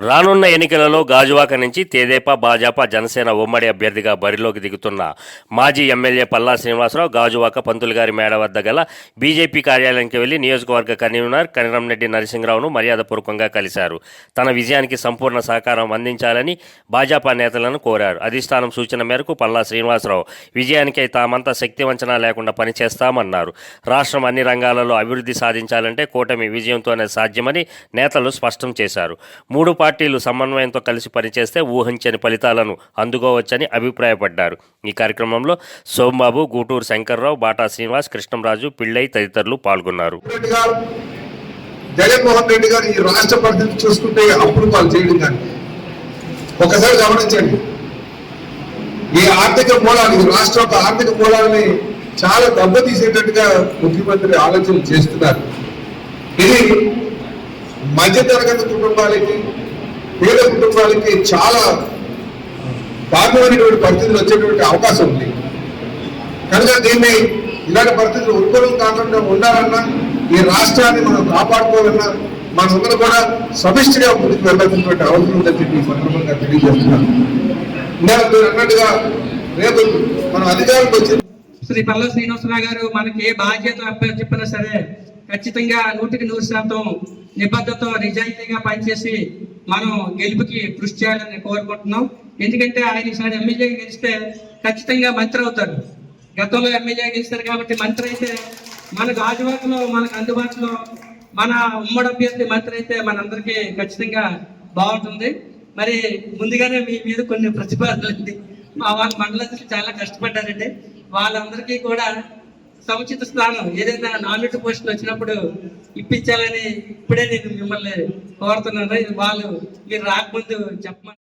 రానున్న ఎన్నికలలో గాజువాక నుంచి తేదేపా భాజపా జనసేన ఉమ్మడి అభ్యర్థిగా బరిలోకి దిగుతున్న మాజీ ఎమ్మెల్యే పల్లా శ్రీనివాసరావు గాజువాక పంతులుగారి మేడ వద్ద గల బీజేపీ కార్యాలయానికి వెళ్ళి నియోజకవర్గ కన్వీనర్ కనిరంరెడ్డి నరసింహరావును మర్యాదపూర్వకంగా కలిశారు. తన విజయానికి సంపూర్ణ సహకారం అందించాలని భాజపా నేతలను కోరారు. అధిష్టానం సూచన మేరకు పల్లా శ్రీనివాసరావు విజయానికై తామంతా శక్తివంచన లేకుండా పనిచేస్తామన్నారు. రాష్ట్రం అన్ని రంగాలలో అభివృద్ధి సాధించాలంటే కూటమి విజయంతోనే సాధ్యమని నేతలు స్పష్టం చేశారు. మూడు పార్టీలు సమన్వయంతో కలిసి పనిచేస్తే ఊహించని ఫలితాలను అందుకోవచ్చని అభిప్రాయపడ్డారు. ఈ కార్యక్రమంలో సోమబాబు గూటూరు శంకర్రావు బాటా శ్రీనివాస్ కృష్ణంరాజు పిళ్ళై తదితరులు పాల్గొన్నారు. జగన్మోహన్ రెడ్డి గారు ఈ రాష్ట్ర పరిస్థితి చూసుకుంటే అప్పుడు వాళ్ళు చేయడం కానీ. ఒకసారి గమనించండి. ఈ ఆర్థిక మూలాలు ఈ రాష్ట్ర యొక్క ఆర్థిక మూలాలని చాలా దెబ్బతీసేటట్టుగా ముఖ్యమంత్రి ఆలోచనలు చేస్తున్నారు. ఇది మధ్యతరగతి కుటుంబాలకి పేద కుటుంబాలకి చాలా దారుణమైనటువంటి పరిస్థితులు వచ్చేటువంటి అవకాశం ఉంది. కనుక దీన్ని ఇలాంటి పరిస్థితులు ఉద్భవం కాకుండా ఉండాలన్నా ఈ రాష్ట్రాన్ని మనం కాపాడుకోవాలన్నా మనందరూ కూడా సమిష్టిగా ముందుకు వెళ్ళాల్సినటువంటి అవసరం ఉందని చెప్పి ఈ సందర్భంగా తెలియజేస్తున్నాను. ఇందాక మీరు అన్నట్టుగా రేపు మనం అధికారులకు వచ్చి శ్రీ పల్ల శ్రీనివాసరావు గారు మనకి ఏ బాధ్యత చెప్పినా సరే ఖచ్చితంగా నూటికి నూరు శాతం నిబద్ధతో నిజాయితీగా పనిచేసి మనం గెలుపుకి కృషి చేయాలని కోరుకుంటున్నాం. ఎందుకంటే ఆయన ఈసారి ఎమ్మెల్యే గెలిస్తే ఖచ్చితంగా మంత్రి అవుతారు గతంలో ఎమ్మెల్యే గెలిస్తారు కాబట్టి మంత్రి అయితే మన గాజువాకలో మనకు అందుబాటులో మన ఉమ్మడి అభ్యర్థి మంత్రి అయితే మనందరికీ ఖచ్చితంగా బాగుంటుంది. మరి ముందుగానే మీ మీద కొన్ని ప్రతిపాదనలు మా వాళ్ళ మండలం చాలా కష్టపడ్డారండి. వాళ్ళందరికీ కూడా సముచిత స్థానం ఏదైనా నామినేట్ పోస్టులు వచ్చినప్పుడు ఇప్పించాలని ఇప్పుడే నేను మిమ్మల్ని కోరుతున్నాను. వాళ్ళు మీరు రాకముందు చెప్పమని